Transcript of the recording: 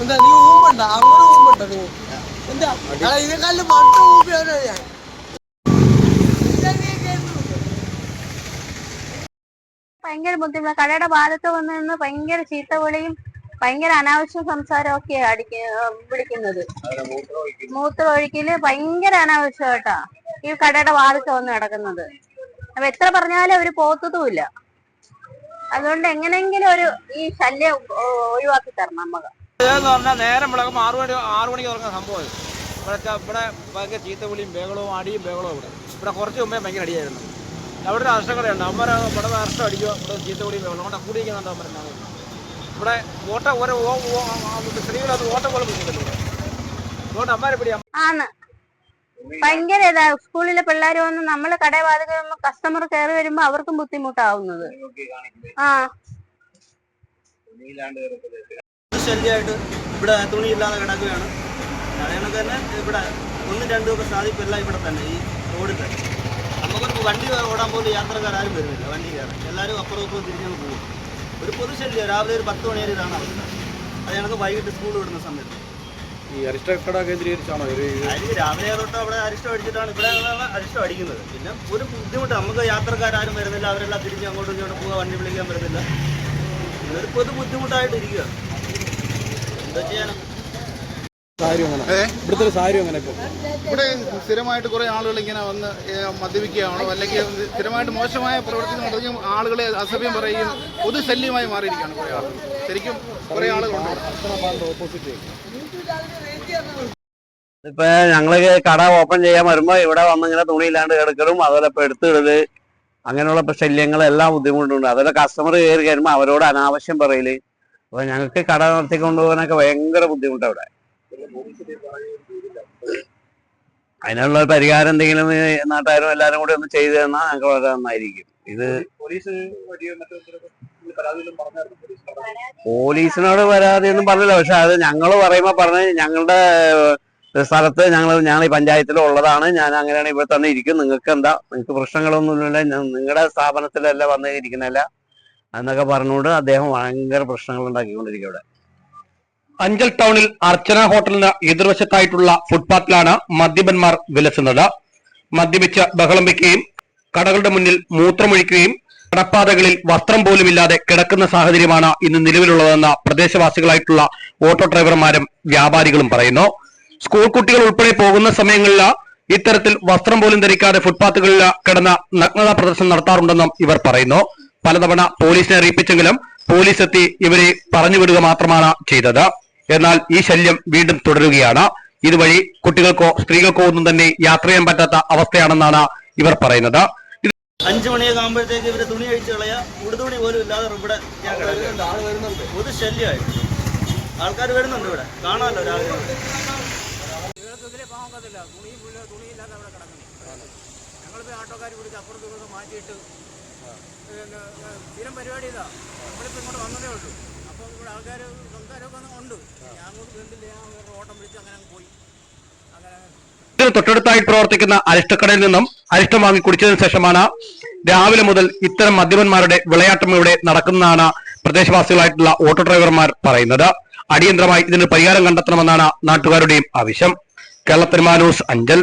എന്താ നീ ഊമ്പണ്ട അങ്ങനെ ഊമ്പണ്ട നീ? എന്താ? ഇതിനെക്കാളും മണ്ട ഊമ്പിയാണോ ഞാൻ ഇതാ നീ കേൾക്കുന്നത്. ഭയങ്കര ബുദ്ധിമുട്ട്. കടയുടെ ഭാഗത്ത് വന്ന് നിന്ന് ഭയങ്കര ചീത്ത വിളിയും ഭയങ്കര അനാവശ്യ സംസാരമൊക്കെ അടിക്ക വിളിക്കുന്നത്. മൂത്ര ഒഴിക്കൽ ഭയങ്കര അനാവശ്യമായിട്ടാ ഈ കടയുടെ ഭാഗത്ത് വന്ന് കിടക്കുന്നത് അപ്പൊ എത്ര പറഞ്ഞാലും അവർ പോത്തതുമില്ല. അതുകൊണ്ട് എങ്ങനെങ്കിലും ഒരു ഈ ശല്യം ഒഴിവാക്കി തരണം നമുക്ക് പറഞ്ഞാൽ നേരം വിളക്കുമ്പോൾ ആറു മണി ആറു മണിക്ക് തുറക്കുന്ന സംഭവം. ഇവിടെ ഇവിടെ ഭയങ്കര ചീത്തവിളിയും ബഹളവും അടിയും ബഹളവും ഇവിടെ. ഇവിടെ കുറച്ച് മുമ്പേ ഭയങ്കര അടിയായിരുന്നു. അവിടെ ഒരു അർഷകടയുണ്ട് അമ്മ ഇവിടെ അർഷം അടിക്കുക. ഇവിടെ ചീത്തവിളിയും ബഹളം കൊണ്ട് കൂടിയിരിക്കുന്നുണ്ട് അമ്മരനാണ് ഇവിടെ ഓട്ട ഓരോ ഓ- അത് ഓട്ടം പോലെ അതുകൊണ്ട് അമ്മരെ പിടി ആണ്. ഭയങ്കര ഇതാ സ്കൂളിലെ പിള്ളേർ വന്ന് നമ്മൾ കടയിൽ വാതിൽ കസ്റ്റമർ കയറി വരുമ്പോ അവർക്കും ബുദ്ധിമുട്ടാവുന്നത്. ആ. ശല്യമായിട്ട് ഇവിടെ തുണിയില്ലാതെ കിടക്കുകയാണ്. അതേണക്ക് തന്നെ ഇവിടെ ഒന്നും രണ്ടും ഒക്കെ സാധിപ്പില്ല ഇവിടെ തന്നെ ഈ റോഡിൽ തന്നെ. നമുക്കൊരു വണ്ടി ഓടാൻ പോലും യാത്രക്കാരും വരുന്നില്ല. വണ്ടി കയറാൻ. എല്ലാവരും അപ്പുറം ഇപ്പുറം തിരിഞ്ഞങ്ങ് പോകും. ഒരു പൊതുശല്യം രാവിലെ ഒരു പത്ത് മണി വരെ ഇതാണ് അവസ്ഥ. അത് ഞങ്ങൾക്ക് വൈകിട്ട് സ്കൂൾ വിടുന്ന സമയത്ത്. ഈ അരിഷ്ടക്കട കേന്ദ്രീകരിച്ചാണോ? ആയിരിക്കും രാവിലെ തൊട്ട് അവിടെ അരിഷ്ടം അടിച്ചിട്ടാണ് ഇവിടെ അരിഷ്ടം അടിക്കുന്നത്. പിന്നെ ഒരു ബുദ്ധിമുട്ട് നമുക്ക് യാത്രക്കാരും വരുന്നില്ല. അവരെല്ലാം തിരിഞ്ഞ് അങ്ങോട്ടും ഇങ്ങോട്ടും പോകാൻ വണ്ടി വിളിക്കാൻ വരുന്നില്ല. ഇതൊരു പൊതു ബുദ്ധിമുട്ടായിട്ടിരിക്കുക എന്താ ചെയ്യാനാ? ഇവിടുത്തെ സാരി അങ്ങനെ ഇവിടെ സ്ഥിരമായിട്ട് കുറേ ആളുകൾ ഇങ്ങനെ വന്ന് മദ്യപിക്കുകയാണോ? അല്ലെങ്കിൽ സ്ഥിരമായിട്ട് മോശമായ പ്രവർത്തി നടത്തുകയും ആളുകളെ അസഭ്യം പറയുകയും പൊതുശല്യമായി മാറിയിരിക്കുകയാണ് കുറേ ആളുകൾ. ശരിക്കും കുറേ ആളുകളുണ്ട് ഇപ്പൊ ഞങ്ങൾ കട ഓപ്പൺ ചെയ്യാൻ വരുമ്പോ ഇവിടെ വന്ന് ഇങ്ങനെ തുണിയില്ലാണ്ട് കിടക്കലും അതുപോലെ ഇപ്പൊ എടുത്തിടൽ അങ്ങനെയുള്ള ശല്യങ്ങളെല്ലാം ബുദ്ധിമുട്ടുണ്ട്. അതുപോലെ കസ്റ്റമർ കയറി കഴിയുമ്പോൾ അവരോട് അനാവശ്യം പറയൽ. അപ്പൊ ഞങ്ങൾക്ക് കട നടത്തിക്കൊണ്ടുപോകാനൊക്കെ ഭയങ്കര ബുദ്ധിമുട്ടാണ് ഇവിടെ അതിനുള്ള പരിഹാരം എന്തെങ്കിലും നാട്ടുകാരും എല്ലാരും കൂടി ഒന്ന് ചെയ്തു തന്നാൽ ഞങ്ങൾക്ക് വളരെ നന്നായിരിക്കും. ഇത് പോലീസിനോട്? പരാതി ഒന്നും പറഞ്ഞില്ല. പക്ഷെ അത് ഞങ്ങൾ പറയുമ്പോ പറഞ്ഞ ഞങ്ങളുടെ സ്ഥലത്ത് ഞങ്ങൾ ഞങ്ങൾ ഈ പഞ്ചായത്തിലുള്ളതാണ് ഞാൻ അങ്ങനെയാണ് ഇവിടെ തന്നെ ഇരിക്കും. നിങ്ങൾക്ക് എന്താ നിങ്ങൾക്ക് പ്രശ്നങ്ങളൊന്നുമില്ല നിങ്ങളുടെ സ്ഥാപനത്തിലല്ല വന്ന് ഇരിക്കുന്നല്ല എന്നൊക്കെ പറഞ്ഞുകൊണ്ട് അദ്ദേഹം ഭയങ്കര പ്രശ്നങ്ങൾ ഉണ്ടാക്കിക്കൊണ്ടിരിക്കും ഇവിടെ അഞ്ചൽ ടൗണിൽ അർച്ചന ഹോട്ടലിന് എതിർവശത്തായിട്ടുള്ള ഫുട്പാത്തിലാണ് മദ്യപന്മാർ വിലസുന്നത്. മദ്യപിച്ച് ബഹളം വയ്ക്കുകയും കടകളുടെ മുന്നിൽ മൂത്രമൊഴിക്കുകയും കടപ്പാതകളിൽ വസ്ത്രം പോലുമില്ലാതെ കിടക്കുന്ന സാഹചര്യമാണ് ഇന്ന് നിലവിലുള്ളതെന്ന് പ്രദേശവാസികളായിട്ടുള്ള ഓട്ടോ ഡ്രൈവർമാരും വ്യാപാരികളും പറയുന്നു. സ്കൂൾ കുട്ടികൾ ഉൾപ്പെടെ പോകുന്ന സമയങ്ങളിൽ ഇത്തരത്തിൽ വസ്ത്രം പോലും ധരിക്കാതെ ഫുട്പാത്തുകളിൽ കിടന്ന നഗ്നതാ പ്രദർശനം നടത്താറുണ്ടെന്നും ഇവർ പറയുന്നു. പലതവണ പോലീസിനെ അറിയിപ്പിച്ചെങ്കിലും പോലീസ് എത്തി ഇവരെ പറഞ്ഞുവിടുക മാത്രമാണ് ചെയ്തത്. എന്നാൽ ഈ ശല്യം വീണ്ടും തുടരുകയാണ്. ഇതുവഴി കുട്ടികൾക്കോ സ്ത്രീകൾക്കോ ഒന്നും തന്നെ യാത്ര ചെയ്യാൻ പറ്റാത്ത അവസ്ഥയാണെന്നാണ് ഇവർ പറയുന്നത്. അഞ്ചു മണിയൊക്കെ ആകുമ്പോഴത്തേക്ക് ഇവർ തുണി അഴിച്ചു കളയാ. ഉടുതുണി പോലും ഇല്ലാതെ ഇവിടെ. പൊതു ശല്യമായിട്ട്. ആൾക്കാർ വരുന്നുണ്ട് ഇവിടെ. കാണാമല്ലോ രാവിലെ. ഞങ്ങളിപ്പോൾ ആട്ടോക്കാർ പിടിച്ച് അപ്പുറത്ത് മാറ്റിയിട്ട് പിന്നെ സ്ഥിരം പരിപാടി ഇതാ. നമ്മളിപ്പോൾ ഇങ്ങോട്ട് വന്നതേ ഉള്ളൂ. ഇവിടെ ആൾക്കാർ സംസാരമൊക്കെ ഉണ്ട്. ഞാൻ അങ്ങോട്ട് കണ്ടില്ല ഞാൻ വേറെ ഓട്ടം അങ്ങനെ അങ്ങ് പോയി. അങ്ങനെ തൊട്ടടുത്തായി പ്രവർത്തിക്കുന്ന അരിഷ്ടക്കടയിൽ നിന്നും അരിഷ്ടം വാങ്ങി കുടിച്ചതിനു ശേഷമാണ് രാവിലെ മുതൽ ഇത്തരം മദ്യപന്മാരുടെ വിളയാട്ടം ഇവിടെ നടക്കുന്നതാണ് പ്രദേശവാസികളായിട്ടുള്ള ഓട്ടോ ഡ്രൈവർമാർ പറയുന്നത്. അടിയന്തരമായി ഇതിന് പരിഹാരം കണ്ടെത്തണമെന്നാണ് നാട്ടുകാരുടെയും ആവശ്യം. കേരള മാനൂസ് അഞ്ചൽ.